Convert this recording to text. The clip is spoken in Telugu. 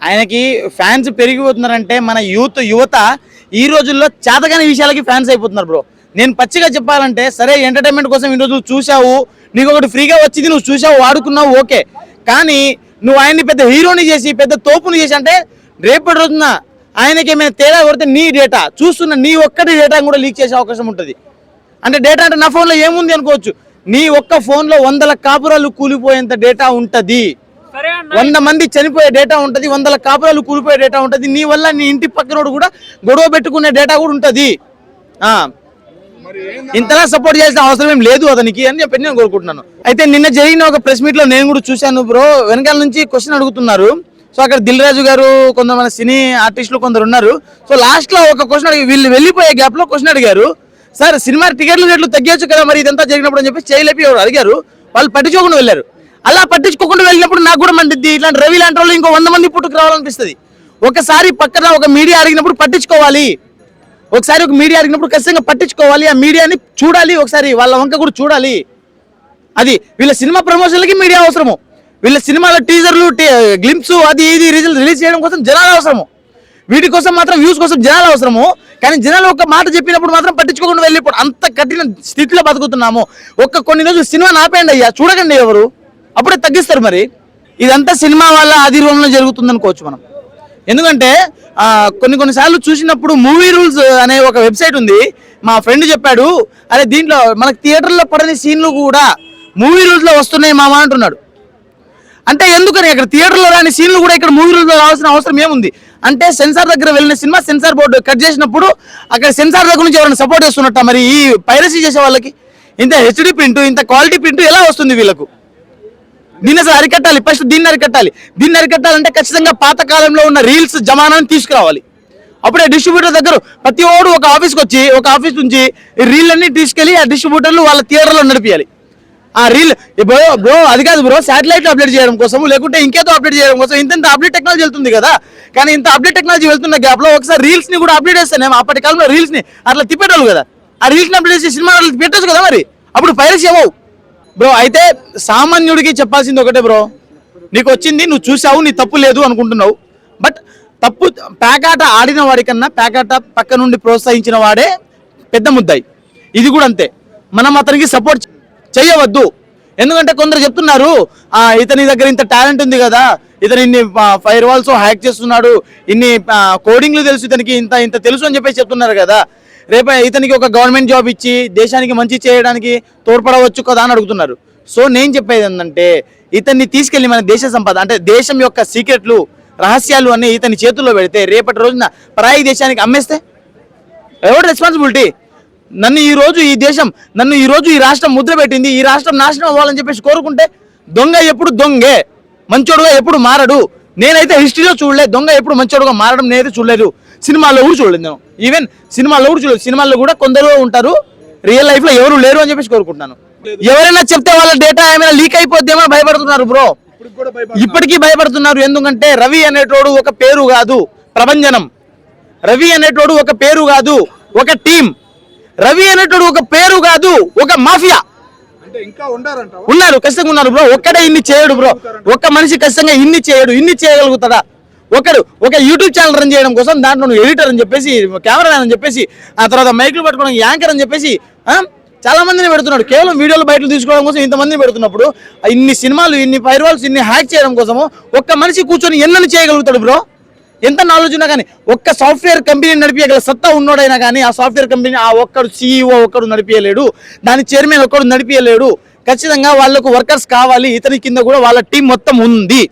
ఆయనకి ఫ్యాన్స్ పెరిగిపోతున్నారంటే మన యూత్ యువత ఈ రోజుల్లో చేతగాని విషయాలకి ఫ్యాన్స్ అయిపోతున్నారు బ్రో. నేను పచ్చిగా చెప్పాలంటే సరే ఎంటర్టైన్మెంట్ కోసం ఈ రోజు చూసావు నీకు ఒకటి ఫ్రీగా వచ్చింది నువ్వు చూసావు వాడుకున్నావు ఓకే. కానీ నువ్వు ఆయన్ని పెద్ద హీరోని చేసి పెద్ద తోపుని చేసి అంటే రేపటి రోజున ఆయనకి ఏమైనా తేడా కొడితే నీ డేటా చూస్తున్న నీ ఒక్కటి డేటా కూడా లీక్ చేసే అవకాశం ఉంటుంది. అంటే డేటా అంటే నా ఫోన్లో ఏముంది అనుకోవచ్చు. నీ ఒక్క ఫోన్లో వందల కాపురాలు కూలిపోయేంత డేటా ఉంటుంది. వంద మంది చనిపోయే డేటా ఉంటది వందల కాపురాలు కూలిపోయే డేటా ఉంటది నీ వల్ల నీ ఇంటి పక్కనోడు కూడా గొడవ పెట్టుకునే డేటా కూడా ఉంటది. ఆ. ఇంతలా సపోర్ట్ చేయాల్సిన అవసరం ఏం లేదు అతనికి అని చెప్పి నేను కోరుకుంటున్నాను. అయితే నిన్న జరిగిన ఒక ప్రెస్ మీట్లో నేను కూడా చూశాను బ్రో వెనకాల నుంచి క్వశ్చన్ అడుగుతున్నారు. సో అక్కడ దిల్ రాజు గారు కొంతమంది సినీ ఆర్టిస్టులు కొందరు ఉన్నారు. సో లాస్ట్లో ఒక క్వశ్చన్ అడిగి వీళ్ళు వెళ్ళిపోయే గ్యాప్లో క్వశ్చన్ అడిగారు. సార్ సినిమా టికెట్లు రేట్లు తగ్గచ్చు కదా మరి? ఇదంతా జరిగినప్పుడు అని చెప్పి చేయలేపి ఎవరు అడిగారు. వాళ్ళు పట్టించుకోకుండా వెళ్ళారు. అలా పట్టించుకోకుండా వెళ్ళినప్పుడు నాకు కూడా మండిద్ది ఇట్లాంటి రవి లాంటి వాళ్ళు ఇంకో వంద మంది పుట్టుకు రావాలనిపిస్తుంది. ఒకసారి పక్కన ఒక మీడియా అడిగినప్పుడు పట్టించుకోవాలి. ఒకసారి ఒక మీడియా అడిగినప్పుడు ఖచ్చితంగా పట్టించుకోవాలి. ఆ మీడియాని చూడాలి ఒకసారి వాళ్ళ వంక కూడా చూడాలి. అది వీళ్ళ సినిమా ప్రమోషన్లకి మీడియా అవసరము. వీళ్ళ సినిమాల టీజర్లు గ్లింప్స్ అది ఇది రిజల్ట్ రిలీజ్ చేయడం కోసం జనాలు అవసరము. వీటి కోసం మాత్రం వ్యూస్ కోసం జనాలు అవసరము. కానీ జనాలు ఒక మాట చెప్పినప్పుడు మాత్రం పట్టించుకోకుండా వెళ్ళిపోవడం అంత కఠిన స్థితిలో బతుకుతున్నాము. ఒక్క కొన్ని రోజులు సినిమా ఆపేయండి అయ్యా. చూడకండి ఎవరు. అప్పుడే తగ్గిస్తారు మరి. ఇదంతా సినిమా వల్ల ఆధీర్వంలో జరుగుతుంది అనుకోవచ్చు మనం. ఎందుకంటే కొన్ని కొన్నిసార్లు చూసినప్పుడు మూవీ రూల్స్ అనే ఒక వెబ్సైట్ ఉంది. మా ఫ్రెండ్ చెప్పాడు అరే దీంట్లో మనకు థియేటర్లో పడని సీన్లు కూడా మూవీ రూల్స్లో వస్తున్నాయి మామ అంటున్నాడు. అంటే ఎందుకని? ఇక్కడ థియేటర్లో రాని సీన్లు కూడా ఇక్కడ మూవీ రూల్స్లో రావాల్సిన అవసరం ఏముంది? అంటే సెన్సార్ దగ్గర వెళ్ళిన సినిమా సెన్సార్ బోర్డు కట్ చేసినప్పుడు అక్కడ సెన్సార్ దగ్గర నుంచి ఎవరైనా సపోర్ట్ చేస్తున్నట్ట మరి ఈ పైరసీ చేసే వాళ్ళకి? ఇంత హెచ్డి ప్రింట్ ఇంత క్వాలిటీ ప్రింట్ ఎలా వస్తుంది వీళ్ళకు? దీన్ని అసలు అరికట్టాలి. ఫస్ట్ దీన్ని అరికట్టాలి. దీన్ని అరికట్టాలంటే ఖచ్చితంగా పాతకాలంలో ఉన్న రీల్స్ జమానాన్ని తీసుకురావాలి. అప్పుడే డిస్ట్రిబ్యూటర్ దగ్గర ప్రతి ఓడు ఒక ఆఫీస్కి వచ్చి ఒక ఆఫీస్ నుంచి రీల్ అన్ని తీసుకెళ్ళి ఆ డిస్ట్రిబ్యూటర్లు వాళ్ళ థియేటర్లో నడిపించాలి ఆ రీల్ బ్రో బ్రో అది కాదు బ్రో శాటిలైట్ అప్డేట్ చేయడం కోసం లేకుంటే ఇంకేదో అప్డేట్ చేయడం కోసం ఇంత ఇంత అప్డేట్ టెక్నాలజీ వెళ్తుంది కదా. కానీ ఇంత అప్డేట్ టెక్నాలజీ వెళ్తున్న గ్యాప్లో ఒకసారి రీల్స్ని కూడా అప్డేట్ చేస్తాను అప్పటి కాలంలో రీల్స్ని అట్లా తిప్పేటోళ్ళు కదా. ఆ రీల్స్ని అప్డేట్ చేసి సినిమా పెట్టచ్చు కదా మరి. అప్పుడు పైరసీ ఏమవు బ్రో అయితే సామాన్యుడికి చెప్పాల్సింది ఒకటే బ్రో. నీకు వచ్చింది నువ్వు చూసావు నీ తప్పు లేదు అనుకుంటున్నావు. బట్ తప్పు పేకాట ఆడిన వాడికన్నా పేకాట పక్క నుండి ప్రోత్సహించిన వాడే పెద్ద ముద్దాయి. ఇది కూడా అంతే. మనం అతనికి సపోర్ట్ చేయవద్దు ఎందుకంటే కొందరు చెప్తున్నారు ఇతని దగ్గర ఇంత టాలెంట్ ఉంది కదా. ఇతను ఇన్ని ఫైర్ వాల్స్ హ్యాక్ చేస్తున్నాడు. ఇన్ని కోడింగ్లు తెలుసు ఇతనికి ఇంత ఇంత తెలుసు అని చెప్పేసి చెప్తున్నారు కదా. రేపు ఇతనికి ఒక గవర్నమెంట్ జాబ్ ఇచ్చి దేశానికి మంచి చేయడానికి తోడ్పడవచ్చు కదా అని అడుగుతున్నారు. సో నేను చెప్పేది ఏంటంటే ఇతన్ని తీసుకెళ్ళి మన దేశ సంపద అంటే దేశం యొక్క సీక్రెట్లు రహస్యాలు అన్ని ఇతని చేతుల్లో పెడితే రేపటి రోజున పరాయి దేశానికి అమ్మేస్తే? ఎవరు రెస్పాన్సిబిలిటీ నన్ను ఈ రోజు ఈ దేశం నన్ను ఈ రోజు ఈ రాష్ట్రం ముద్ర పెట్టింది ఈ రాష్ట్రం నాశనం అవ్వాలని చెప్పేసి కోరుకుంటే దొంగ ఎప్పుడు దొంగే? మంచోడుగా ఎప్పుడు మారడు? నేనైతే హిస్టరీలో చూడలేదు దొంగ ఎప్పుడు మంచోడుగా మారడం నేనైతే చూడలేదు. సినిమాల్లో కూడా చూడలేదు నేను. ఈవెన్ సినిమాల్లో కూడా చూడలేదు. సినిమాల్లో కూడా కొందరు ఉంటారు. రియల్ లైఫ్లో ఎవరు లేరు అని చెప్పేసి కోరుకుంటున్నాను. ఎవరైనా చెప్తే వాళ్ళ డేటా ఏమైనా లీక్ అయిపోద్దేమో భయపడుతున్నారు బ్రో ఇప్పటికీ భయపడుతున్నారు. ఎందుకంటే రవి అనేటోడు ఒక పేరు కాదు. ప్రభంజనం. రవి అనేటోడు ఒక పేరు కాదు. ఒక టీం రవి అనేటోడు ఒక పేరు కాదు. ఒక మాఫియా ఉన్నారు ఖచ్చితంగా ఉన్నారు బ్రో ఒక్కడే ఇన్ని చేయడు బ్రో ఒక్క మనిషి ఖచ్చితంగా ఇన్ని చేయడు. ఇన్ని చేయగలుగుతాడా? ఒకడు ఒక యూట్యూబ్ ఛానల్ రన్ చేయడం కోసం దాంట్లో నువ్వు ఎడిటర్ అని చెప్పేసి కెమెరా అని చెప్పేసి ఆ తర్వాత మైకులు పట్టుకోవడం యాంకర్ అని చెప్పేసి చాలా మందిని పెడుతున్నాడు. కేవలం వీడియోలు బయటలు తీసుకోవడం కోసం ఇంతమందిని పెడుతున్నప్పుడు ఇన్ని సినిమాలు ఇన్ని ఫైర్వాల్స్ ఇన్ని హ్యాక్ చేయడం కోసము ఒక్క మనిషి కూర్చొని ఎన్నని చేయగలుగుతాడు బ్రో? ఎంత నాలెడ్జ్ ఉన్నా కానీ ఒక్క సాఫ్ట్వేర్ కంపెనీ నడిపించగల సత్తా ఉన్నోడైనా కానీ ఆ సాఫ్ట్వేర్ కంపెనీ ఆ ఒక్కడు సీఈఓ ఒక్కడు నడిపించలేడు దాని చైర్మన్ ఒక్కడు నడిపించలేడు ఖచ్చితంగా వాళ్ళకు వర్కర్స్ కావాలి ఇతని కింద కూడా వాళ్ళ టీం మొత్తం ఉంది.